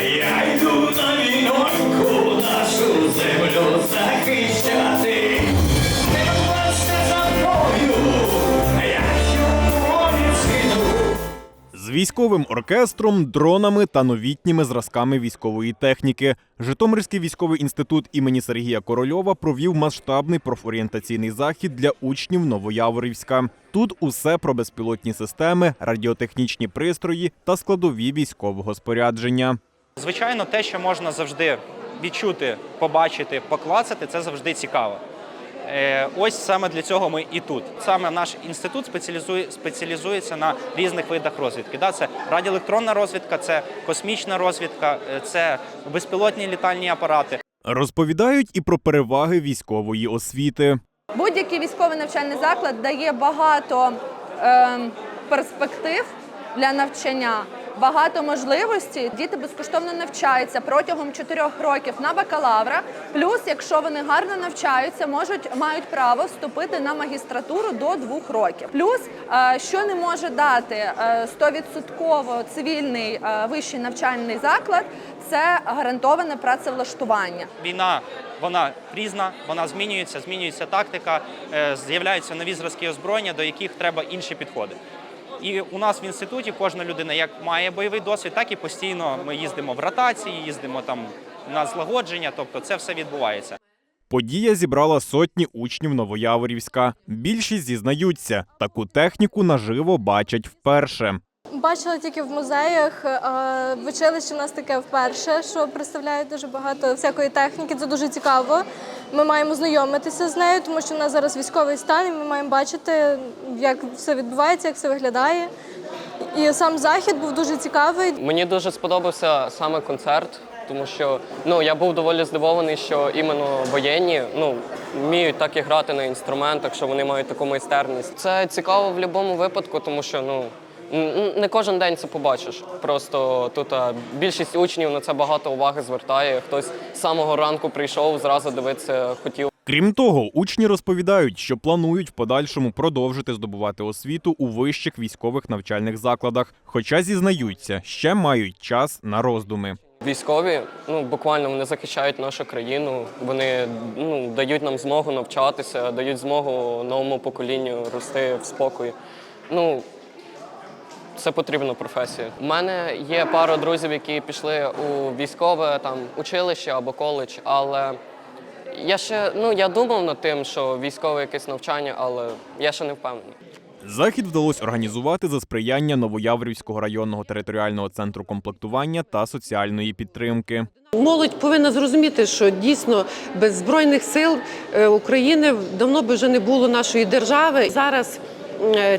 Я йду на війноньку, нашу землю захищати. З військовим оркестром, дронами та новітніми зразками військової техніки Житомирський військовий інститут імені Сергія Корольова провів масштабний профорієнтаційний захід для учнів Новояворівська. Тут усе про безпілотні системи, радіотехнічні пристрої та складові військового спорядження. Звичайно, те, що можна завжди відчути, побачити, поклацати, це завжди цікаво. Е, Ось саме для цього ми і тут. Саме наш інститут спеціалізує, спеціалізується на різних видах розвідки. Да, це радіоелектронна розвідка, це космічна розвідка, е, це безпілотні літальні апарати. Розповідають і про переваги військової освіти. Будь-який військовий навчальний заклад дає багато ем, перспектив для навчання, багато можливостей. Діти безкоштовно навчаються протягом 4 років на бакалавра. Плюс, якщо вони гарно навчаються, можуть мають право вступити на магістратуру до 2 років. Плюс, е, що не може дати е, 100% цивільний е, вищий навчальний заклад, це гарантоване працевлаштування. Війна вона різна, вона змінюється, змінюється тактика, е, з'являються нові зразки озброєння, до яких треба інші підходи. І у нас в інституті кожна людина як має бойовий досвід, так і постійно ми їздимо в ротації, їздимо там на злагодження, тобто це все відбувається. Подія зібрала сотні учнів Новояворівська. Більшість зізнаються, таку техніку наживо бачать вперше. Бачила тільки в музеях, в училищі в нас таке вперше, що представляють дуже багато всякої техніки. Це дуже цікаво. Ми маємо знайомитися з нею, тому що в нас зараз військовий стан, і ми маємо бачити, як все відбувається, як все виглядає. І сам захід був дуже цікавий. Мені дуже сподобався саме концерт, тому що ну я був доволі здивований, що іменно воєнні ну вміють так і грати на інструментах, що вони мають таку майстерність. Це цікаво в будь-якому випадку, тому що ну. Не кожен день це побачиш. Просто тут більшість учнів на це багато уваги звертає. Хтось з самого ранку прийшов, зразу дивитися хотів. Крім того, учні розповідають, що планують в подальшому продовжити здобувати освіту у вищих військових навчальних закладах, хоча зізнаються, ще мають час на роздуми. Військові, ну буквально вони захищають нашу країну. Вони ну дають нам змогу навчатися, дають змогу новому поколінню рости в спокої. Ну це потрібна професія. У мене є пара друзів, які пішли у військове там училище або коледж, але я ще ну я думав над тим, що військове якесь навчання, але я ще не впевнений. Захід вдалося організувати за сприяння Новояврівського районного територіального центру комплектування та соціальної підтримки. Молодь повинна зрозуміти, що дійсно без збройних сил е, України давно би вже не було нашої держави. Зараз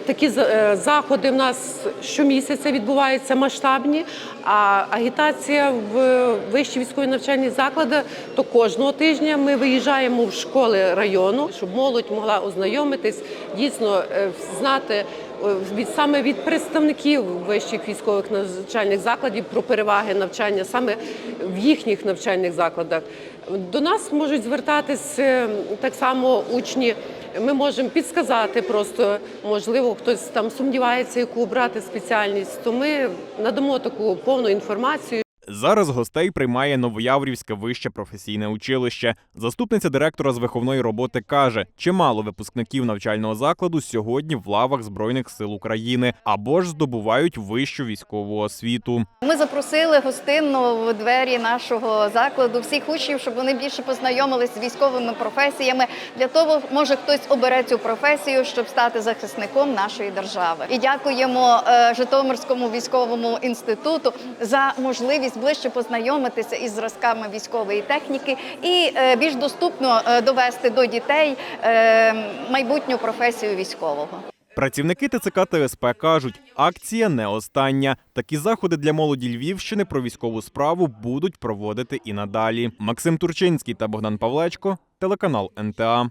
такі е, заходи в нас щомісяця відбуваються масштабні. А агітація в вищі військові навчальні заклади, то кожного тижня ми виїжджаємо в школи району, щоб молодь могла ознайомитись, дійсно е, знати е, від саме від представників вищих військових навчальних закладів про переваги навчання саме в їхніх навчальних закладах. До нас можуть звертатись е, так само учні. Ми можемо підсказати просто, можливо, хтось там сумнівається, яку обрати спеціальність, то ми надамо таку повну інформацію. Зараз гостей приймає Новояврівське вище професійне училище. Заступниця директора з виховної роботи каже, чимало випускників навчального закладу сьогодні в лавах Збройних сил України або ж здобувають вищу військову освіту. Ми запросили гостинно в двері нашого закладу всіх учнів, щоб вони більше познайомилися з військовими професіями. Для того, може, хтось обере цю професію, щоб стати захисником нашої держави. І дякуємо е, Житомирському військовому інституту за можливість ближче познайомитися із зразками військової техніки і е, більш доступно е, довести до дітей е, майбутню професію військового. Працівники ТЦК та СП кажуть, акція не остання. Такі заходи для молоді Львівщини про військову справу будуть проводити і надалі. Максим Турчинський та Богдан Павлечко, телеканал НТА.